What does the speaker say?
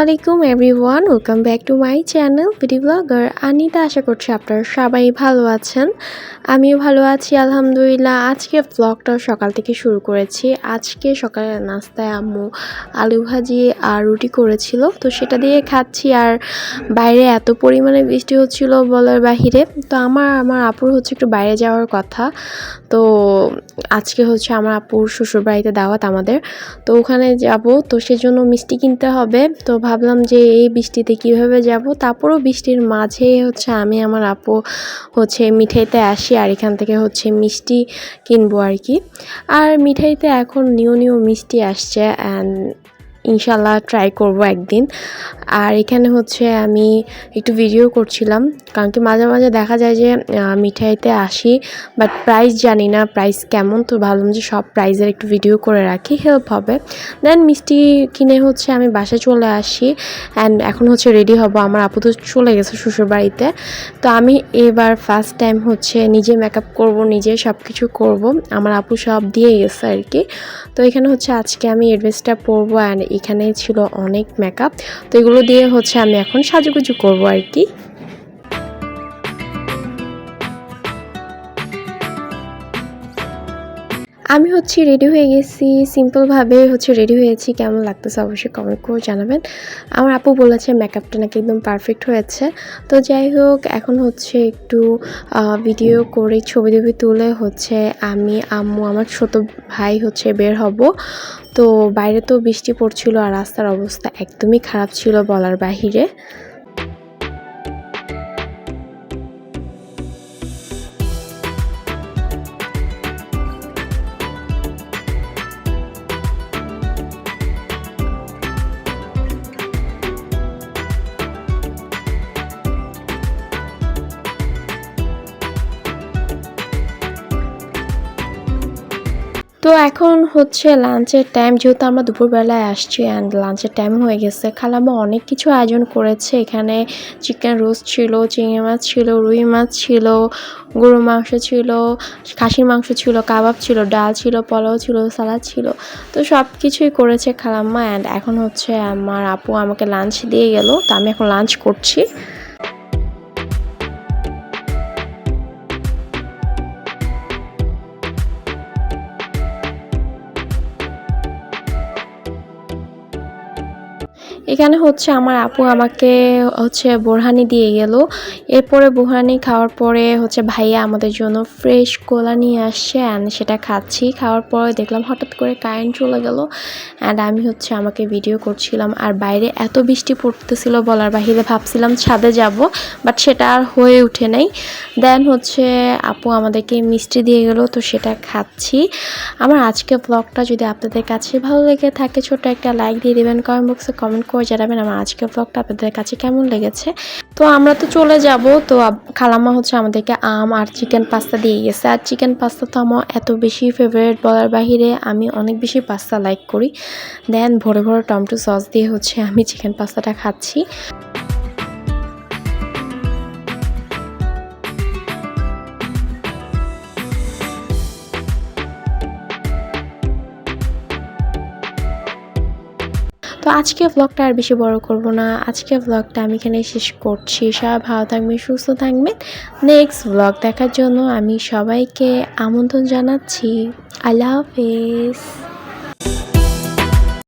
আলাইকুম everyone welcome back to my channel VD blogger Anita আশা করছি আপনারা সবাই ভালো আছেন। আমিও ভালো আছি, আলহামদুলিল্লাহ। আজকে ব্লগটা সকাল থেকে শুরু করেছি। আজকে সকালের নাস্তায় আম্মু আলু ভাজি আর রুটি করেছিল। তো সেটা দিয়ে খাচ্ছি আর বাইরে এত পরিমাণে বৃষ্টি হচ্ছিল বলার বাহিরে। তো আমার আমার আপুর হচ্ছে একটু বাইরে যাওয়ার কথা। তো আজকে হচ্ছে আমার আপুর শ্বশুর বাড়িতে দাওয়াত আমাদের। তো ওখানে যাব, তো সেজন্য মিষ্টি কিনতে হবে। তো ভাবলাম যে এই বৃষ্টিতে কীভাবে যাব? তারপরও বৃষ্টির মাঝে হচ্ছে আমি আমার আপু হচ্ছে মিঠাইতে আসি আর এখান থেকে হচ্ছে মিষ্টি কিনবো আর কি। আর মিঠাইতে এখন নিউ নিউ মিষ্টি আসছে অ্যান্ড ইনশাল্লাহ ট্রাই করব একদিন। আর এখানে হচ্ছে আমি একটু ভিডিও করছিলাম, কারণ কি মাঝে মাঝে দেখা যায় যে মিঠাইতে আসি বাট প্রাইস জানি না প্রাইস কেমন, তো ভাবলাম যে সব প্রাইজের একটু ভিডিও করে রাখি হেল্প হবে। দেন মিষ্টি কিনে হচ্ছে আমি বাসায় চলে আসি অ্যান্ড এখন হচ্ছে রেডি হব, আমার আপু তো চলে গেছে শ্বশুর বাড়িতে তো আমি এবার ফার্স্ট টাইম হচ্ছে নিজে মেকআপ করব, নিজে সব কিছু করব, আমার আপু সব দিয়ে গেছে আর কি। তো এখানে হচ্ছে আজকে আমি এই ড্রেসটা পরবো অ্যান্ড এখানে ছিল অনেক মেকআপ তো এগুলো দিয়ে হচ্ছে আমি এখন সাজুগুজু করব আর কি। আমি হচ্ছে রেডি হয়ে গেছি সিম্পলভাবে হচ্ছে রেডি হয়েছি। কেমন লাগতেছে অবশ্যই কমেন্ট করে জানাবেন। আমার আপু বলেছে মেকআপটা নাকি একদম পারফেক্ট হয়েছে। তো যাই হোক, এখন হচ্ছে একটু ভিডিও করে ছবি টবি তুলে হচ্ছে আমি, আম্মু, আমার ছোট ভাই হচ্ছে বের হব। তো বাইরে তো বৃষ্টি পড়ছিল আর রাস্তার অবস্থা একদমই খারাপ ছিল বলার বাহিরে। তো এখন হচ্ছে লাঞ্চের টাইম যেহেতু আমরা দুপুরবেলায় আসছি অ্যান্ড লাঞ্চের টাইম হয়ে গেছে, খালাম্মা অনেক কিছু আয়োজন করেছে। এখানে চিকেন রোস্ট ছিল, চিংড়ি মাছ ছিল, রুই মাছ ছিল গরু মাংস ছিল, খাসির মাংস ছিল, কাবাব ছিল, ডাল ছিল, পোলাও ছিল, সালাদ ছিল। তো সব কিছুই করেছে খালাম্মা অ্যান্ড এখন হচ্ছে আমার আপু আমাকে লাঞ্চ দিয়ে গেল, তো আমি এখন লাঞ্চ করছি। এখানে হচ্ছে আমার আপু আমাকে হচ্ছে বোরহানি দিয়ে গেল। এরপরে বোরহানি খাওয়ার পরে হচ্ছে ভাইয়া আমাদের জন্য ফ্রেশ কোলা নিয়ে আসছে অ্যান্ড সেটা খাচ্ছি। খাওয়ার পরে দেখলাম হঠাৎ করে কারেন্ট চলে গেল অ্যান্ড আমি হচ্ছে আমাকে ভিডিও করছিলাম। আর বাইরে এত বৃষ্টি পড়তেছিল বলার বাহিরে, ভাবছিলাম ছাদে যাব বাট সেটা আর হয়ে উঠে নাই। দেন হচ্ছে আপু আমাদেরকে মিষ্টি দিয়ে গেল, তো সেটা খাচ্ছি। আমার আজকে ব্লগটা যদি আপনাদের কাছে ভালো লেগে থাকে ছোট একটা লাইক দিয়ে দেবেন কমেন্ট বক্সে কমেন্ট করে জানাবেন আমার আজকের ব্লগটা আপনাদের কাছে কেমন লেগেছে। তো আমরা তো চলে যাব, তো খালাম্মা হচ্ছে আমাদেরকে আম আর চিকেন পাস্তা দিয়ে গেছে। আর চিকেন পাস্তা তো আমার এত বেশি ফেভারিট বলার বাহিরে, আমি অনেক বেশি পাস্তা লাইক করি। দেন ভরে ভরে টমেটো সস দিয়ে হচ্ছে আমি চিকেন পাস্তাটা খাচ্ছি। তো আজকে ব্লগটা আর বেশি বড় করব না। আজকে ব্লগটা আমি এখানে শেষ করছি। সবাই ভালো থাকবেন, সুস্থ থাকবেন। নেক্সট ব্লগ দেখার জন্য আমি সবাইকে আমন্ত্রণ জানাচ্ছি। আল্লাহ হাফেজ